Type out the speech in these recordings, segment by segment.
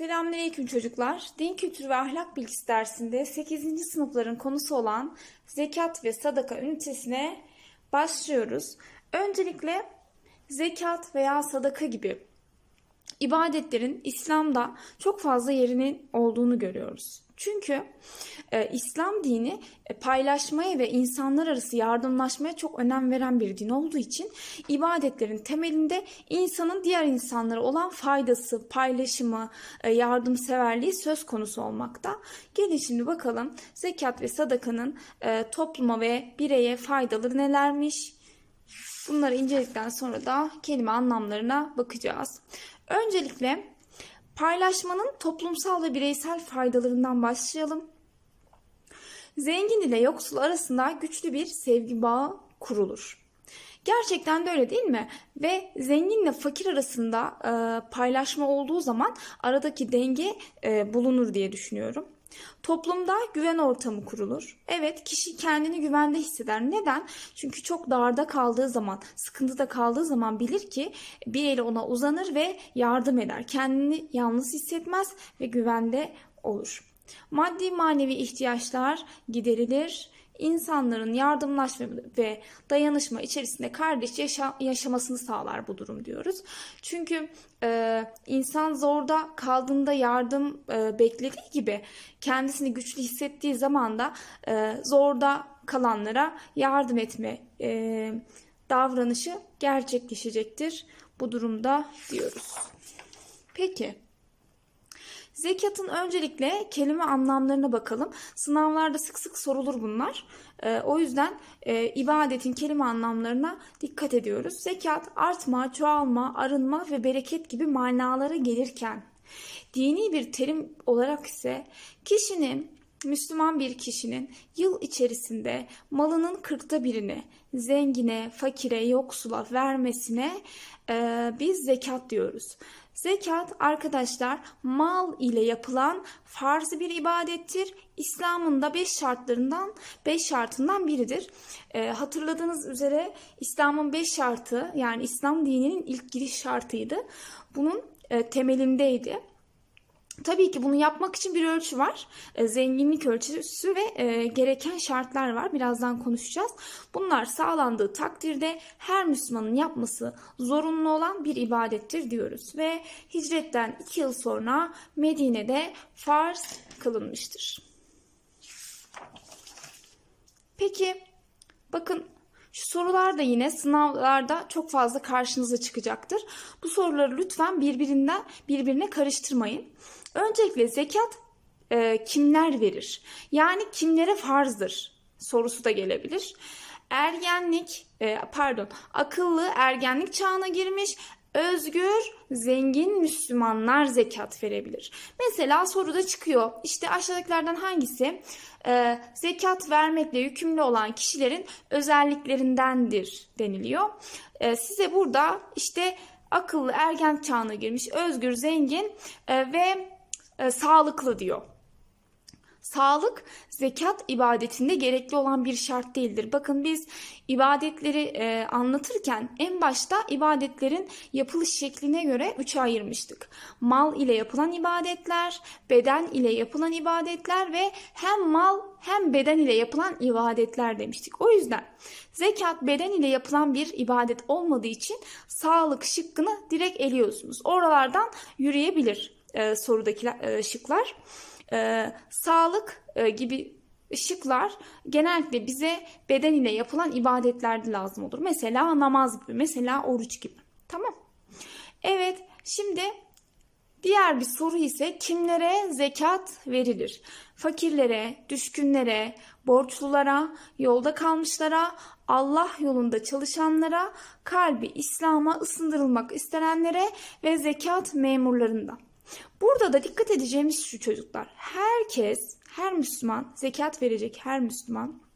Selamünaleyküm çocuklar. Din kültürü ve ahlak bilgisi dersinde 8. sınıfların konusu olan zekat ve sadaka ünitesine başlıyoruz. Öncelikle zekat veya sadaka gibi ibadetlerin İslam'da çok fazla yerinin olduğunu görüyoruz. Çünkü e, İslam dini e, paylaşmaya ve insanlar arası yardımlaşmaya çok önem veren bir din olduğu için ibadetlerin temelinde insanın diğer insanlara olan faydası, paylaşımı, e, yardımseverliği söz konusu olmakta. Gelin şimdi bakalım zekat ve sadakanın e, topluma ve bireye faydaları nelermiş? Bunları inceledikten sonra da kelime anlamlarına bakacağız. Öncelikle paylaşmanın toplumsal ve bireysel faydalarından başlayalım. Zengin ile yoksul arasında güçlü bir sevgi bağı kurulur. Gerçekten de öyle değil mi? Ve zenginle fakir arasında e, paylaşma olduğu zaman aradaki denge e, bulunur diye düşünüyorum. Toplumda güven ortamı kurulur. Evet kişi kendini güvende hisseder. Neden? Çünkü çok darda kaldığı zaman, sıkıntıda kaldığı zaman bilir ki bir eli ona uzanır ve yardım eder. Kendini yalnız hissetmez ve güvende olur. Maddi manevi ihtiyaçlar giderilir. İnsanların yardımlaşma ve dayanışma içerisinde kardeş yaşa- yaşamasını sağlar bu durum diyoruz. Çünkü e, insan zorda kaldığında yardım e, beklediği gibi kendisini güçlü hissettiği zaman da e, zorda kalanlara yardım etme e, davranışı gerçekleşecektir bu durumda diyoruz. Peki. Zekatın öncelikle kelime anlamlarına bakalım. Sınavlarda sık sık sorulur bunlar. Ee, o yüzden e, ibadetin kelime anlamlarına dikkat ediyoruz. Zekat artma, çoğalma, arınma ve bereket gibi manalara gelirken dini bir terim olarak ise kişinin Müslüman bir kişinin yıl içerisinde malının kırkta birini zengine, fakire, yoksula vermesine e, biz zekat diyoruz. Zekat arkadaşlar mal ile yapılan farz bir ibadettir. İslam'ın da 5 şartlarından 5 şartından biridir. E, hatırladığınız üzere İslam'ın 5 şartı yani İslam dininin ilk giriş şartıydı. Bunun e, temelindeydi. Tabii ki bunu yapmak için bir ölçü var. E, zenginlik ölçüsü ve e, gereken şartlar var. Birazdan konuşacağız. Bunlar sağlandığı takdirde her Müslümanın yapması zorunlu olan bir ibadettir diyoruz. Ve hicretten iki yıl sonra Medine'de farz kılınmıştır. Peki bakın şu sorular da yine sınavlarda çok fazla karşınıza çıkacaktır. Bu soruları lütfen birbirinden birbirine karıştırmayın. Öncelikle zekat e, kimler verir? Yani kimlere farzdır sorusu da gelebilir. Ergenlik, e, pardon, akıllı ergenlik çağına girmiş özgür, zengin Müslümanlar zekat verebilir. Mesela soruda çıkıyor. İşte aşağıdakilerden hangisi e, zekat vermekle yükümlü olan kişilerin özelliklerindendir deniliyor. E, size burada işte akıllı, ergen çağına girmiş, özgür, zengin e, ve e, sağlıklı diyor. Sağlık zekat ibadetinde gerekli olan bir şart değildir. Bakın biz ibadetleri e, anlatırken en başta ibadetlerin yapılış şekline göre üçe ayırmıştık. Mal ile yapılan ibadetler, beden ile yapılan ibadetler ve hem mal hem beden ile yapılan ibadetler demiştik. O yüzden zekat beden ile yapılan bir ibadet olmadığı için sağlık şıkkını direkt eliyorsunuz. Oralardan yürüyebilir e, sorudaki e, şıklar e, sağlık e, gibi ışıklar genellikle bize beden ile yapılan ibadetlerde lazım olur. Mesela namaz gibi, mesela oruç gibi. Tamam. Evet, şimdi diğer bir soru ise kimlere zekat verilir? Fakirlere, düşkünlere, borçlulara, yolda kalmışlara, Allah yolunda çalışanlara, kalbi İslam'a ısındırılmak istenenlere ve zekat memurlarından. Burada da dikkat edeceğimiz şu çocuklar. Herkes, her Müslüman, zekat verecek her Müslüman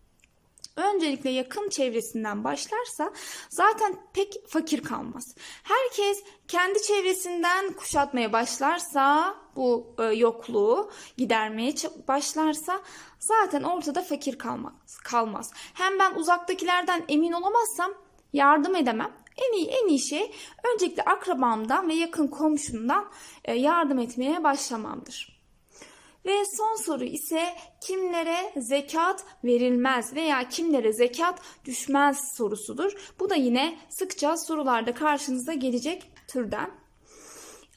öncelikle yakın çevresinden başlarsa zaten pek fakir kalmaz. Herkes kendi çevresinden kuşatmaya başlarsa bu e, yokluğu gidermeye başlarsa zaten ortada fakir kalmaz. kalmaz. Hem ben uzaktakilerden emin olamazsam yardım edemem. En iyi en iyi şey öncelikle akrabamdan ve yakın komşumdan e, yardım etmeye başlamamdır. Ve son soru ise kimlere zekat verilmez veya kimlere zekat düşmez sorusudur. Bu da yine sıkça sorularda karşınıza gelecek türden.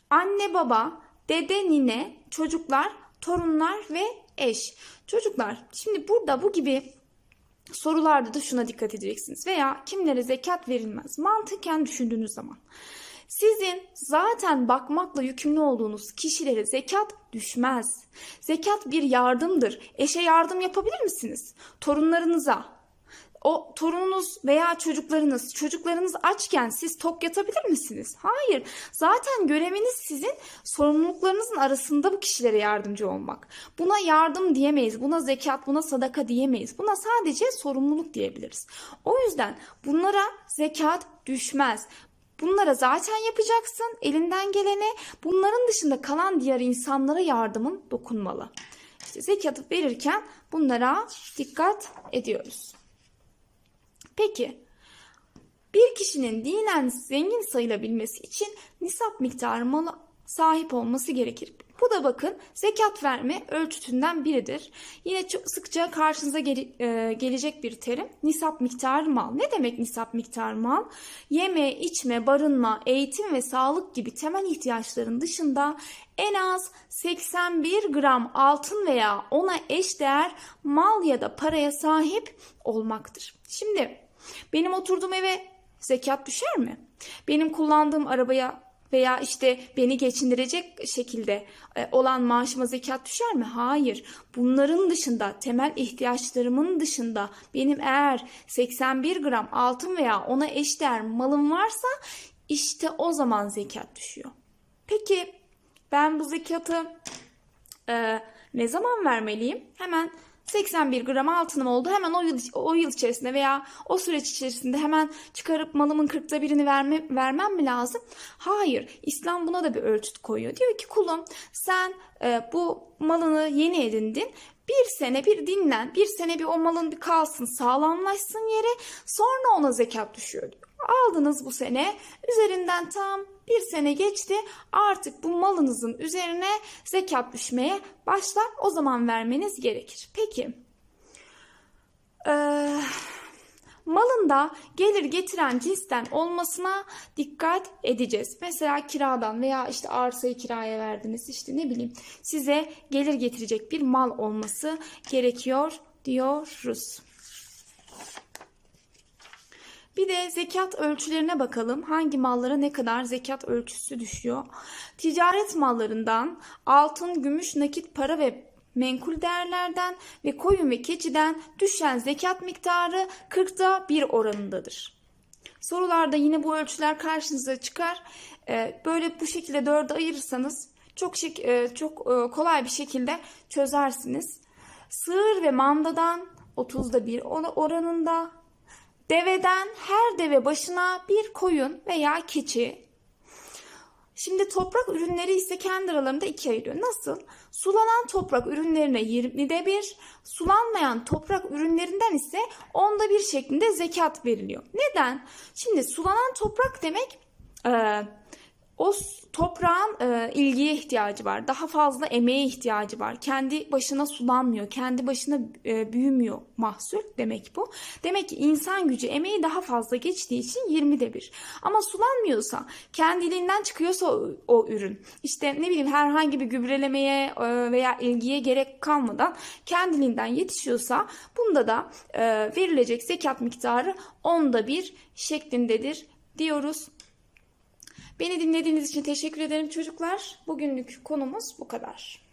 Anne baba, dede nine, çocuklar, torunlar ve eş. Çocuklar şimdi burada bu gibi sorularda da şuna dikkat edeceksiniz. Veya kimlere zekat verilmez? Mantıken düşündüğünüz zaman. Sizin zaten bakmakla yükümlü olduğunuz kişilere zekat düşmez. Zekat bir yardımdır. Eşe yardım yapabilir misiniz? Torunlarınıza, o torununuz veya çocuklarınız, çocuklarınız açken siz tok yatabilir misiniz? Hayır. Zaten göreviniz sizin sorumluluklarınızın arasında bu kişilere yardımcı olmak. Buna yardım diyemeyiz. Buna zekat, buna sadaka diyemeyiz. Buna sadece sorumluluk diyebiliriz. O yüzden bunlara zekat düşmez. Bunlara zaten yapacaksın elinden gelene. Bunların dışında kalan diğer insanlara yardımın dokunmalı. İşte zekatı verirken bunlara dikkat ediyoruz. Peki bir kişinin dinen zengin sayılabilmesi için nisap miktarı malı sahip olması gerekir. Bu da bakın zekat verme ölçütünden biridir. Yine çok sıkça karşınıza gele- e, gelecek bir terim nisap miktarı mal. Ne demek nisap miktarı mal? Yeme, içme, barınma, eğitim ve sağlık gibi temel ihtiyaçların dışında en az 81 gram altın veya ona eş değer mal ya da paraya sahip olmaktır. Şimdi benim oturduğum eve zekat düşer mi? Benim kullandığım arabaya veya işte beni geçindirecek şekilde e, olan maaşıma zekat düşer mi? Hayır. Bunların dışında temel ihtiyaçlarımın dışında benim eğer 81 gram altın veya ona eşdeğer malım varsa işte o zaman zekat düşüyor. Peki ben bu zekatı e, ne zaman vermeliyim? Hemen 81 gram altınım oldu. Hemen o yıl, o yıl içerisinde veya o süreç içerisinde hemen çıkarıp malımın kırkta birini verme, vermem mi lazım? Hayır. İslam buna da bir ölçüt koyuyor. Diyor ki kulum sen e, bu malını yeni edindin. Bir sene bir dinlen, bir sene bir o malın bir kalsın, sağlamlaşsın yere, sonra ona zekat düşüyor diyor. Aldınız bu sene, üzerinden tam bir sene geçti, artık bu malınızın üzerine zekat düşmeye başlar, o zaman vermeniz gerekir. Peki, ee, malında gelir getiren cinsten olmasına dikkat edeceğiz. Mesela kiradan veya işte arsayı kiraya verdiniz işte ne bileyim size gelir getirecek bir mal olması gerekiyor diyoruz. Bir de zekat ölçülerine bakalım. Hangi mallara ne kadar zekat ölçüsü düşüyor? Ticaret mallarından altın, gümüş, nakit para ve menkul değerlerden ve koyun ve keçiden düşen zekat miktarı 40'ta 1 oranındadır. Sorularda yine bu ölçüler karşınıza çıkar. Ee, Böyle bu şekilde dörde ayırırsanız çok e, çok e, kolay bir şekilde çözersiniz. Sığır ve mandadan 30'da 1 oranında, deveden her deve başına bir koyun veya keçi Şimdi toprak ürünleri ise kendi aralarında ikiye ayırıyor. Nasıl? Sulanan toprak ürünlerine 20'de bir, sulanmayan toprak ürünlerinden ise 10'da bir şeklinde zekat veriliyor. Neden? Şimdi sulanan toprak demek e, o toprağın e, ilgiye ihtiyacı var. Daha fazla emeğe ihtiyacı var. Kendi başına sulanmıyor. Kendi başına e, büyümüyor mahsul demek bu. Demek ki insan gücü emeği daha fazla geçtiği için 20'de bir. Ama sulanmıyorsa kendiliğinden çıkıyorsa o, o ürün. İşte ne bileyim herhangi bir gübrelemeye e, veya ilgiye gerek kalmadan kendiliğinden yetişiyorsa bunda da e, verilecek zekat miktarı 10'da bir şeklindedir diyoruz. Beni dinlediğiniz için teşekkür ederim çocuklar. Bugünlük konumuz bu kadar.